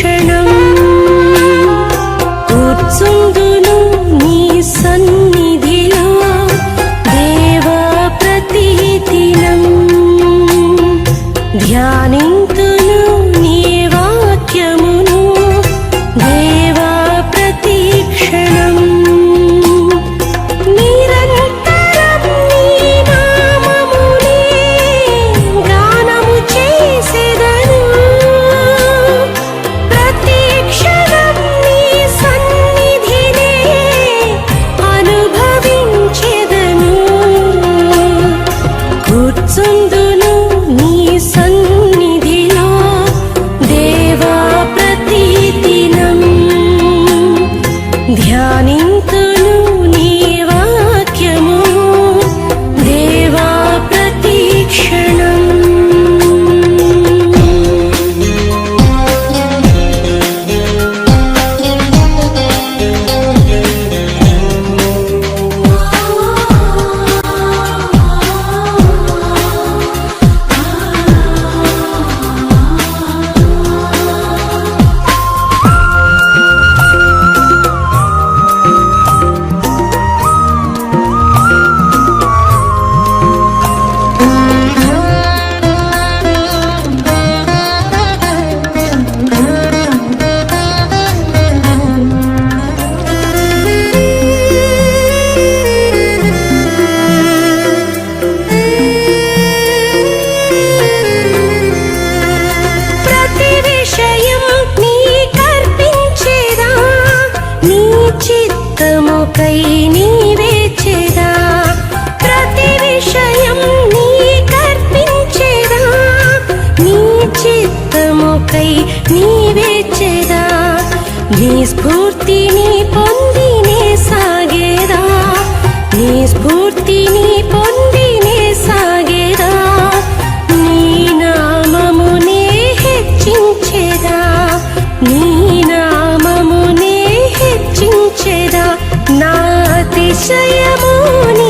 క్షణం కూర్చుందును నీ సన్నిధిలో దేవా ప్రతిదినం. ధ్యానించ నాకై నీవే చెరా? ప్రతి విషయం నీ కర్పించెరా నీ చిత్తముకై నీవే నీ స్ఫూ মনে